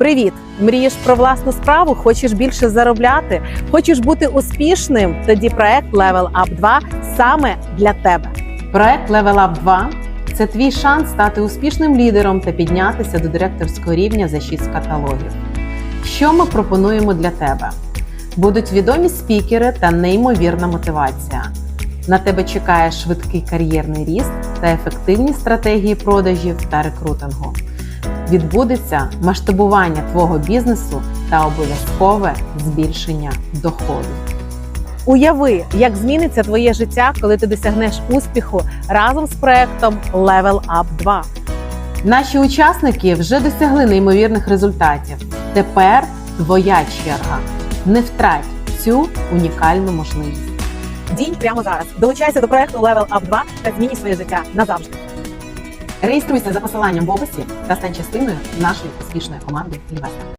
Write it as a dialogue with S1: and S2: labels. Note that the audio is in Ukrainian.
S1: Привіт! Мрієш про власну справу? Хочеш більше заробляти? Хочеш бути успішним? Тоді проект Level Up 2 саме для тебе. Проект Level Up 2 – це твій шанс стати успішним лідером та піднятися до директорського рівня за 6 каталогів. Що ми пропонуємо для тебе? Будуть відомі спікери та неймовірна мотивація. На тебе чекає швидкий кар'єрний ріст та ефективні стратегії продажів та рекрутингу. Відбудеться масштабування твого бізнесу та обов'язкове збільшення доходу. Уяви, як зміниться твоє життя, коли ти досягнеш успіху разом з проектом Level Up 2. Наші учасники вже досягли неймовірних результатів. Тепер твоя черга. Не втрать цю унікальну можливість. Дій прямо зараз. Долучайся до проекту Level Up 2 та зміни своє життя назавжди. Реєструйся за посиланням в описі та стань частиною нашої успішної команди інвесторів.